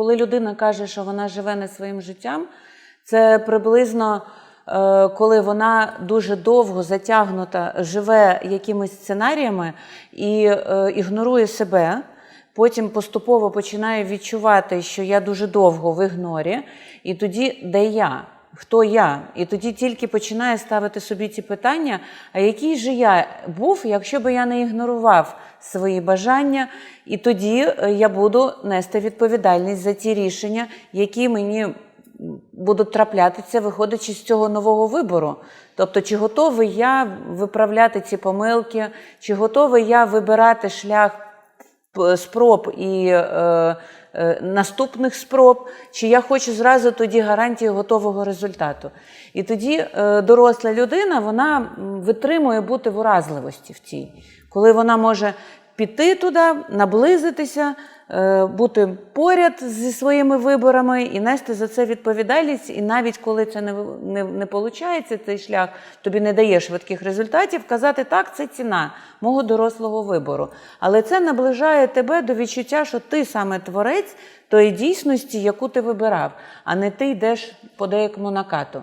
коли людина каже, що вона живе не своїм життям, це приблизно е, коли вона дуже довго затягнута, живе якимись сценаріями і е, ігнорує себе. Потім поступово починає відчувати, що я дуже довго в ігнорі, і тоді де я? Хто я? І тоді тільки починає ставити собі ці питання: а який же я був, якщо би я не ігнорував свої бажання, і тоді е, я буду нести відповідальність за ті рішення, які мені будуть траплятися, виходячи з цього нового вибору. Тобто, чи готовий я виправляти ці помилки, чи готовий я вибирати шлях спроб і е, е, наступних спроб, чи я хочу зразу тоді гарантії готового результату. І тоді е, доросла людина вона витримує бути в уразливості в цій, коли вона може піти туди, наблизитися, е, бути поряд зі своїми виборами і нести за це відповідальність. І навіть коли це не, не, не виходить, цей шлях тобі не дає швидких результатів, казати так, це ціна мого дорослого вибору. Але це наближає тебе до відчуття, що ти саме творець тої дійсності, яку ти вибирав, а не ти йдеш по деякому накату.